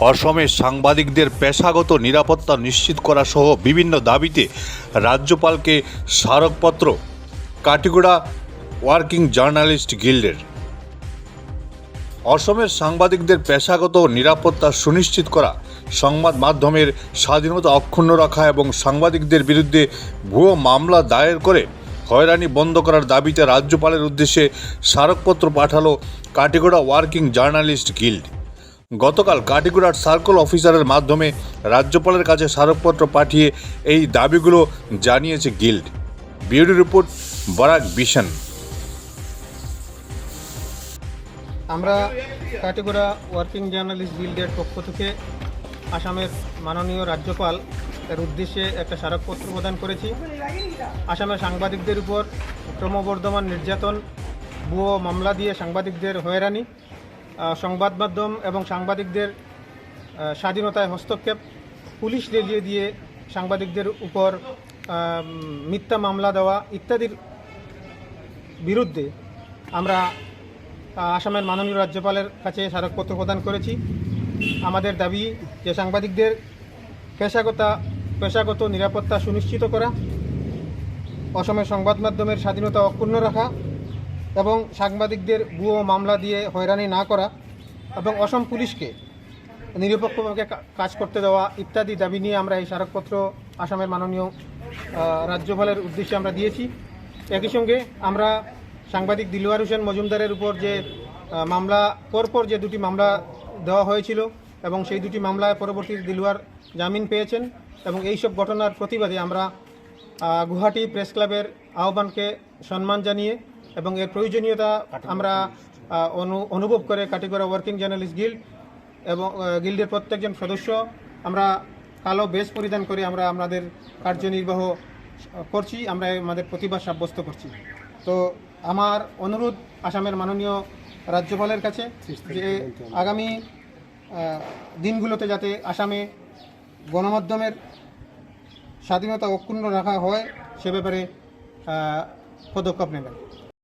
অসমের সাংবাদিকদের পেশাগত নিরাপত্তা নিশ্চিত করা সহ বিভিন্ন দাবিতে রাজ্যপালকে স্মারকপত্র কাটিগড়া ওয়ার্কিং জার্নালিস্ট গিল্ডের। অসমের সাংবাদিকদের পেশাগত নিরাপত্তা সুনিশ্চিত করা, সংবাদ মাধ্যমের স্বাধীনতা অক্ষুণ্ণ রাখা এবং সাংবাদিকদের বিরুদ্ধে ভুয়ো মামলা দায়ের করে হয়রানি বন্ধ করার দাবিতে রাজ্যপালের উদ্দেশ্যে স্মারকপত্র পাঠালো কাটিগড়া ওয়ার্কিং জার্নালিস্ট গিল্ড। গতকাল কাটিগড়ার সার্কল অফিসারের মাধ্যমে রাজ্যপালের কাছে স্মারকপত্র পাঠিয়ে এই দাবিগুলো জানিয়েছে গিল্ড। বিউরো রিপোর্ট, বরাক বিশন আমরা কাটিগুড়া ওয়ার্কিং জার্নালিস্ট গিল্ডের পক্ষ থেকে আসামের মাননীয় রাজ্যপাল এর উদ্দেশ্যে একটা স্মারকপত্র প্রদান করেছি। আসামের সাংবাদিকদের উপর ক্রমবর্ধমান নির্যাতন, ভুয়ো মামলা দিয়ে সাংবাদিকদের হয়রানি সংবাদ মাধ্যম এবং সাংবাদিকদের স্বাধীনতায় হস্তক্ষেপ, পুলিশ রেলিয়ে দিয়ে সাংবাদিকদের উপর মিথ্যা মামলা দেওয়া ইত্যাদির বিরুদ্ধে আমরা আসামের মাননীয় রাজ্যপালের কাছে স্মারকপত্র প্রদান করেছি। আমাদের দাবি যে সাংবাদিকদের পেশাগত পেশাগত নিরাপত্তা সুনিশ্চিত করা, অসমের সংবাদ মাধ্যমের স্বাধীনতা অক্ষুণ্ণ রাখা এবং সাংবাদিকদের ভুয়ো মামলা দিয়ে হয়রানি না করা এবং অসম পুলিশকে নিরপেক্ষভাবে কাজ করতে দেওয়া ইত্যাদি দাবি নিয়ে আমরা এই স্মারকপত্র আসামের মাননীয় রাজ্যপালের উদ্দেশ্যে আমরা দিয়েছি। একই সঙ্গে আমরা সাংবাদিক দিলওয়ার হোসেন মজুমদারের উপর যে মামলা, পরপর যে দুটি মামলা দেওয়া হয়েছিল এবং সেই দুটি মামলায় পরবর্তীতে দিলওয়ার জামিন পেয়েছেন এবং এই সব ঘটনার প্রতিবাদে আমরা গুয়াহাটি প্রেস ক্লাবের আহ্বানকে সম্মান জানিয়ে এবং এর প্রয়োজনীয়তা আমরা অনু- অনুভব করে কাটিগড়া ওয়ার্কিং জার্নালিস্ট গিল্ড এবং গিল্ডের প্রত্যেকজন সদস্য আমরা কালো বেশ পরিধান করে আমরা আমাদের কার্যনির্বাহ করছি, আমরা আমাদের প্রতিবাদ সাব্যস্ত করছি। তো আমার অনুরোধ আসামের মাননীয় রাজ্যপালের কাছে যে আগামী দিনগুলোতে যাতে আসামে গণমাধ্যমের স্বাধীনতা অক্ষুণ্ণ রাখা হয়, সে ব্যাপারে পদক্ষেপ নেবেন।